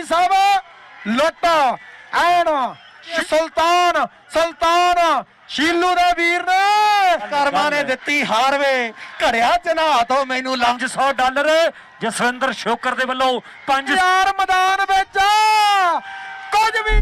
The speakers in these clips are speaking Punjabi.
ਕਕਰਾਲੀ ਸਾਹਿਬ, ਲੁੱਟ ਐਨ ਸੁਲਤਾਨ ਸੁਲਤਾਨ ਸ਼ੀਲੂ ਦੇ ਵੀਰ ਨੇ। ਕਰਮਾ ਨੇ ਦਿੱਤੀ ਹਾਰ ਵੇ। ਘੜਿਆ ਚਨਾ ਤੋਂ ਮੈਨੂੰ ਲੰਜ 500 ਡਾਲਰ। ਜਸਵਿੰਦਰ ਸ਼ੋਕਰ ਦੇ ਵੱਲੋਂ 5 ਯਾਰ ਮੈਦਾਨ ਵਿੱਚ ਕੁਝ ਵੀ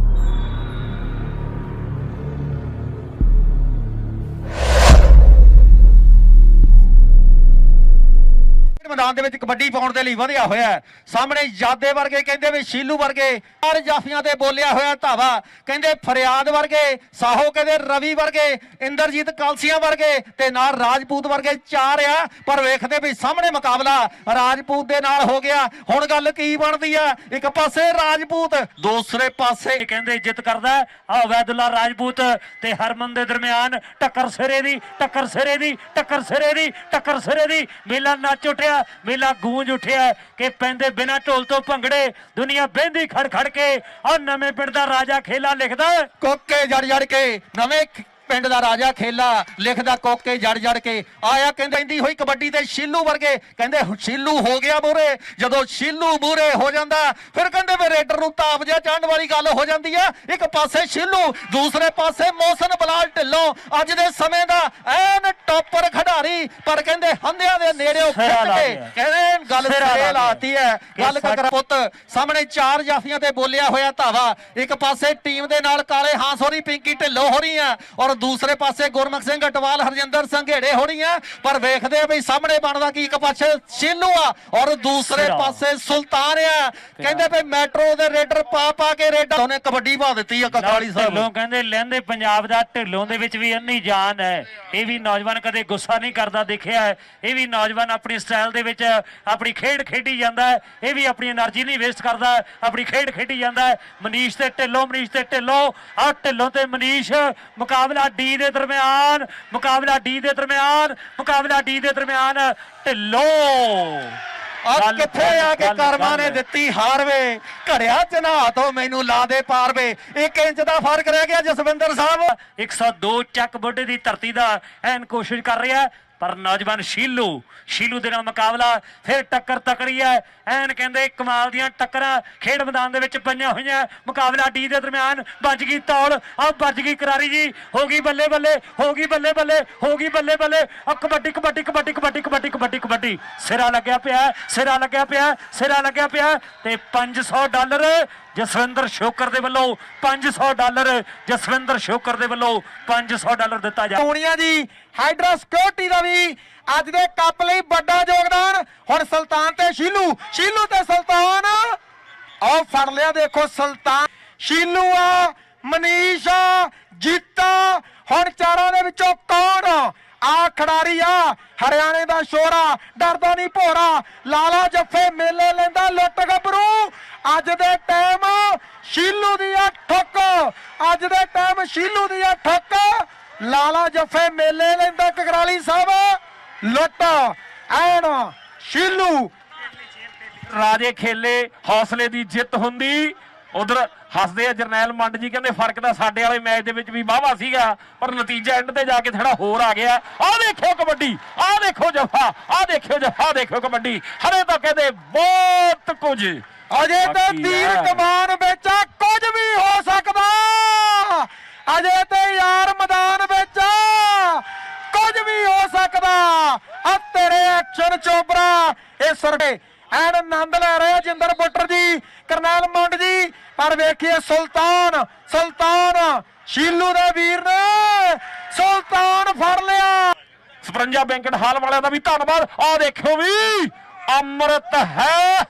ਮੈਦਾਨ ਦੇ ਵਿੱਚ ਕਬੱਡੀ ਪਾਉਣ ਦੇ ਲਈ ਵਧਿਆ ਹੋਇਆ ਸਾਹਮਣੇ ਯਾਦੇ ਵਰਗੇ ਕਹਿੰਦੇ ਵੀ ਸ਼ੀਲੂ ਵਰਗੇ, ਚਾਰ ਜਾਫੀਆਂ ਤੇ ਬੋਲਿਆ ਹੋਇਆ ਧਾਵਾ। ਕਹਿੰਦੇ ਫਰਿਆਦ ਵਰਗੇ, ਸਾਹੋ ਕਹਿੰਦੇ ਰਵੀ ਵਰਗੇ, ਇੰਦਰਜੀਤ ਕਾਲਸੀਆਂ ਵਰਗੇ ਤੇ ਨਾਲ ਰਾਜਪੂਤ ਵਰਗੇ ਚਾਰ ਆ। ਪਰ ਵੇਖਦੇ ਵੀ ਸਾਹਮਣੇ ਮੁਕਾਬਲਾ ਰਾਜਪੂਤ ਦੇ ਨਾਲ ਹੋ ਗਿਆ। ਹੁਣ ਗੱਲ ਕੀ ਬਣਦੀ ਆ? ਇੱਕ ਪਾਸੇ ਰਾਜਪੂਤ, ਦੂਸਰੇ ਪਾਸੇ ਕਹਿੰਦੇ ਜਿੱਤ ਕਰਦਾ ਆ ਵੈਦੁੱਲਾ ਰਾਜਪੂਤ ਤੇ ਹਰਮਨ ਦੇ ਦਰਮਿਆਨ, ਟੱਕਰ ਸਿਰੇ ਦੀ, ਟੱਕਰ ਸਿਰੇ ਦੀ, ਟੱਕਰ ਸਿਰੇ ਦੀ, ਟੱਕਰ ਸਿਰੇ ਦੀ। ਮੇਲਾ ਨੱਚ ਉੱਠਿਆ। ਮੇਲਾ ਗੂੰਜ ਉੱਠਿਆ ਕਿ ਪੈਂਦੇ ਬਿਨਾ ਢੋਲ ਤੋਂ ਭੰਗੜੇ, ਦੁਨੀਆ ਬਹਿੰਦੀ ਖੜ ਖੜ ਕੇ ਆ ਨਵੇਂ ਪਿੰਡ ਦਾ ਰਾਜਾ ਖੇਲਾ ਲਿਖਦਾ ਕੋਕੇ ਜੜ ਜੜ ਕੇ ਨਵੇਂ ਪਿੰਡ ਦਾ ਰਾਜਾ ਖੇਲਾ ਲਿਖਦਾ ਕੋਕੇ ਜੜ ਜੜ ਕੇ। ਆਇਆ ਕਹਿੰਦੀ ਹੋਈ ਕਬੱਡੀ ਤੇ ਸ਼ੀਲੂ ਵਰਗੇ। ਕਹਿੰਦੇ ਸ਼ੀਲੂ ਹੋ ਗਿਆ ਮੂਰੇ ਜਦੋਂ ਸ਼ੀਲੂ ਮੂਰੇ ਹੋ ਜਾਂਦਾ ਫਿਰ ਕਹਿੰਦੇ ਵੀ ਰੇਡਰ ਨੂੰ ਤਾਪ ਜਿਹਾ ਚੜਨ ਵਾਲੀ ਗੱਲ ਹੋ ਜਾਂਦੀ ਆ। ਇੱਕ ਪਾਸੇ ਸ਼ੀਲੂ ਦੂਸਰੇ ਪਾਸੇ ਮੋਸਨ ਬਲਾਲ ਢਿੱਲੋਂ। ਅੱਜ ਦੇ ਸਮੇਂ ਦਾ ਐਨ ਟੌਪਰ ਖਿਡਾਰੀ। ਪਰ ਕਹਿੰਦੇ ਹੰਦਿਆਂ ਦੇ ਨੇੜਿਓਂ ਸਿਰਾ ਖਿੱਚ ਕੇ। ਕਹਿੰਦੇ ਗੱਲ ਸਿਰਾ। ਲਾਤੀ ਹੈ। ਗੱਲ ਕਕਰਾ ਪੁੱਤ ਸਾਹਮਣੇ ਚਾਰ ਜਾਫੀਆਂ ਤੇ ਬੋਲਿਆ ਹੋਇਆ ਧਾਵਾ। ਇੱਕ ਪਾਸੇ ਟੀਮ ਦੇ ਨਾਲ ਕਾਲੇ ਹਾਂਸ ਹੋਰੀ ਪਿੰਕੀ ਢਿੱਲੋਂ ਹੋ ਰਹੀ ਆ। ਔਰ ਦੂਸਰੇ ਪਾਸੇ ਗੁਰਮਖ ਸਿੰਘ ਅਟਵਾਲ ਹਰਜਿੰਦਰ ਸੰਘੇੜੇ ਹੋਣੀਆਂ ਪਰ ਵੇਖਦੇ ਆ ਵੀ ਸਾਹਮਣੇ ਬਣਦਾ ਕੀ ਇੱਕ ਪਾਸੇ ਸ਼ਿਨੂ ਆ ਔਰ ਦੂਸਰੇ ਪਾਸੇ ਸੁਲਤਾਨ ਆ। ਕਹਿੰਦੇ ਵੀ ਮੈਟਰੋ ਦੇ ਰੇਡਰ ਪਾ ਪਾ ਕੇ ਰੇਡਰ ਉਹਨੇ ਕਬੱਡੀ ਪਾ ਦਿੱਤੀ ਆ ਕਕਾਲੀ ਸਾਹਿਬ ਢਿੱਲੋਂ ਕਹਿੰਦੇ ਲੈਂਦੇ ਪੰਜਾਬ ਦਾ ਢਿੱਲੋਂ ਦੇ ਵਿੱਚ ਵੀ ਇੰਨੀ ਜਾਨ ਹੈ। ਇਹ ਵੀ ਨੌਜਵਾਨ ਕਦੇ ਗੁੱਸਾ ਨਹੀਂ ਕਰਦਾ ਦੇਖਿਆ ਹੈ। ਇਹ ਵੀ ਨੌਜਵਾਨ ਆਪਣੀ ਸਟਾਈਲ ਦੇ ਵਿੱਚ ਆਪਣੀ ਖੇਡ ਖੇਡੀ ਜਾਂਦਾ ਹੈ। ਇਹ ਵੀ ਆਪਣੀ એનર્ਜੀ ਨਹੀਂ ਵੇਸਟ ਕਰਦਾ। ਆਪਣੀ ਖੇਡ ਖੇਡੀ ਜਾਂਦਾ ਹੈ। ਮਨੀਸ਼ ਤੇ ਢਿੱਲੋਂ ਮਨੀਸ਼ ਤੇ ਢਿੱਲੋਂ। ਆ ਢਿੱਲੋਂ ਤੇ ਮਨੀਸ਼ ਮੁਕਾਬਲਾ ਡੀ ਦੇ ਦਰਮਿਆਨ ਮੁਕਾਬਲਾ ਡੀ ਦੇ ਦਰਮਿਆਨ ਮੁਕਾਬਲਾ ਡੀ ਦੇ ਦਰਮਿਆਨ ਢਿੱਲੋਂ। ਗੱਲ- ਕਿੱਥੇ ਆ ਕੇ ਕਰਮਾਂ ਨੇ। ਦਿੱਤੀ ਹਾਰ ਵੇ ਘੜਿਆ ਚਨਾ ਤੋਂ ਮੈਨੂੰ ਲਾ ਦੇ ਪਾਰ ਵੇ। 1 ਇੰਚ ਦਾ ਫ਼ਰਕ ਰਹਿ ਗਿਆ ਜਸਵਿੰਦਰ ਸਾਹਿਬ। 102 ਚੱਕ ਬੁੱਢੇ ਦੀ ਧਰਤੀ ਦਾ ਐਨ ਕੋਸ਼ਿਸ਼ ਕਰ ਰਿਹਾ। ਪਰ ਨੌਜਵਾਨ ਸ਼ੀਲੂ ਸ਼ੀਲੂ ਦੇ ਨਾਲ ਮੁਕਾਬਲਾ ਫਿਰ ਟੱਕਰ ਤਕੜੀ ਹੈ। ਐਨ ਕਹਿੰਦੇ ਕਮਾਲ ਦੀਆਂ ਟੱਕਰਾਂ ਖੇਡ ਮੈਦਾਨ ਦੇ ਵਿੱਚ ਪਈਆਂ ਹੋਈਆਂ। ਮੁਕਾਬਲਾ ਡੀ ਦੇ ਦਰਮਿਆਨ ਵੱਜ ਗਈ ਤੌਲ। ਆ ਵੱਜ ਗਈ ਕਰਾਰੀ ਜੀ। ਹੋ ਗਈ ਬੱਲੇ ਬੱਲੇ, ਹੋ ਗਈ ਬੱਲੇ ਬੱਲੇ, ਹੋ ਗਈ ਬੱਲੇ ਬੱਲੇ। ਆ ਕਬੱਡੀ ਕਬੱਡੀ ਕਬੱਡੀ ਕਬੱਡੀ ਕਬੱਡੀ ਕਬੱਡੀ ਕਬੱਡੀ। ਸਿਰਾ ਲੱਗਿਆ ਪਿਆ, ਸਿਰਾ ਲੱਗਿਆ ਪਿਆ, ਸਿਰਾ ਲੱਗਿਆ ਪਿਆ ਹੈ ਤੇ 500 ਡਾਲਰ ਜਸਵਿੰਦਰ ਸ਼ੋਕਰ ਦੇ ਵੱਲੋਂ 500 ਡਾਲਰ, ਜਸਵਿੰਦਰ ਸ਼ੋਕਰ ਦੇ ਵੱਲੋਂ 500 ਡਾਲਰ ਦਿੱਤਾ ਜਾ ਸੋਨੀਆ ਜੀ ਹਾਈਡਰਾ ਸਿਕਿਉਰਿਟੀ ਦਾ ਵੀ ਅੱਜ ਦੇ ਕੱਪ ਲਈ ਵੱਡਾ ਯੋਗਦਾਨ। ਹੁਣ ਸੁਲਤਾਨ ਤੇ ਸ਼ੀਲੂ ਸ਼ੀਲੂ ਤੇ ਸੁਲਤਾਨ। ਆਓ ਫੜ ਲਿਆ ਦੇਖੋ ਸੁਲਤਾਨ। ਸ਼ੀਲੂ ਆ, ਮਨੀਸ਼ ਆ ਜੀਤਾ। ਹੁਣ ਚਾਰਾਂ ਦੇ ਵਿੱਚੋਂ ਕੌਣ ਆ ਖਿਡਾਰੀ ਆ, ਹਰਿਆਣੇ ਦਾ ਸ਼ੋਰਾ, ਡਰਦਾ ਨਹੀਂ ਭੋਰਾ। ਲਾਲਾ ਜੱਫੇ ਮੇਲੇ ਲੈਂਦਾ ਲੁੱਟ ਗੱਭਰੂ। ਅੱਜ ਦੇ ਟਾਈਮ ਸ਼ੀਲੂ ਦੀ ਆ ਠੁੱਕ। ਅੱਜ ਦੇ ਟਾਈਮ ਸ਼ੀਲੂ ਦੀ ਆ ਠੁੱਕ। ਲਾਲਾ ਜੱਫੇ ਮੇਲੇ ਲੈਂਦਾ ਕਗਰਾਲੀ ਸਾਹਿਬ। ਲੁੱਟ। ਐਨ ਸ਼ੀਲੂ। ਰਾਜੇ ਖੇਲੇ, ਹੌਸਲੇ ਦੀ ਜਿੱਤ ਹੁੰਦੀ। ਉਧਰ ਹੱਸਦੇ ਆ ਜਰਨੈਲ ਮੰਡ ਜੀ ਕਹਿੰਦੇ ਫ਼ਰਕ ਤਾਂ ਸਾਡੇ ਵਾਲੇ ਮੈਚ ਦੇ ਵਿੱਚ ਵੀ ਵਾਹਵਾ ਸੀਗਾ ਪਰ ਨਤੀਜਾ ਐਂਡ ਤੇ ਜਾ ਕੇ ਥੋੜਾ ਹੋਰ ਆ ਗਿਆ। ਆਹ ਦੇਖਿਓ ਕਬੱਡੀ ਆਹ ਦੇਖੋ ਜਫਾ ਆਹ ਦੇਖਿਓ ਜਫਾ ਦੇਖਿਓ ਕਬੱਡੀ। ਹਰੇ ਤਾਂ ਕਹਿੰਦੇ ਬਹੁਤ ਕੁਝ ਅਜੇ ਤੇ ਤੀਰ। ਕਮਾਨ ਵਿੱਚ ਕੁਝ ਵੀ ਹੋ ਸਕਦਾ। ਅਜੇ ਤੇ ਯਾਰ ਮੈਦਾਨ ਵਿੱਚ ਕੁਝ ਵੀ ਹੋ ਸਕਦਾ। ਆ ਤੇਰੇ ਐਕਸ਼ਨ ਚੋਬਰਾ ਇਹ ਸਰਡੇ ਐਨ ਆਨੰਦ ਲੈ ਰਹੇ ਆ ਜਿੰਦਰ ਬੁੱਟਰ ਜੀ, ਕਰਨੈਲ ਮੁੰਡ ਜੀ, ਪਰ ਵੇਖੀਏ ਸੁਲਤਾਨ ਸੁਲਤਾਨ, ਸ਼ੀਲੂ ਦੇ ਵੀਰ ਨੇ, ਸੁਲਤਾਨ ਫੜ ਲਿਆ। ਸਪਰੰਜਾ ਬੈਂਕਟ ਹਾਲ ਵਾਲਿਆਂ ਦਾ ਵੀ ਧੰਨਵਾਦ। ਆ ਦੇਖਿਓ ਵੀ, ਅੰਮ੍ਰਿਤ ਹੈ।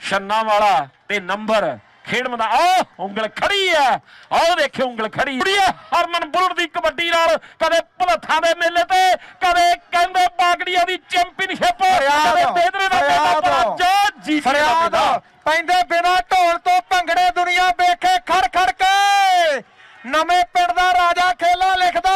ਛੰਨਾ ਵਾਲਾ ਤੇ ਨੰਬਰ ਖੇਡ ਮੰਦਾ ਆ ਉਂਗਲ ਖੜੀ ਐ ਆਹ ਦੇਖੇ ਉਂਗਲ ਖੜੀ ਐ ਹਰਮਨ ਬੁਲਟ ਦੀ ਕਬੱਡੀ ਨਾਲ ਕਦੇ ਭਲੱਥਾ ਦੇ ਮੇਲੇ ਤੇ ਕਦੇ ਕਹਿੰਦੇ ਬਾਗੜੀਆਂ ਦੀ ਚੈਂਪੀਅਨਸ਼ਿਪ। ਕਦੇ ਬੇਦਰੇ ਦਾ ਮੇਲਾ ਪਰਾਜਾ ਜੀ ਫਰਿਆਦ। ਪੈਂਦੇ ਬਿਨਾ ਢੋਲ ਤੋਂ ਭੰਗੜੇ ਦੁਨੀਆ ਵੇਖੇ ਖੜ ਖੜ ਕੇ। ਨਵੇਂ ਪਿੰਡ ਦਾ ਰਾਜਾ ਖੇਲਾ ਲਿਖਦਾ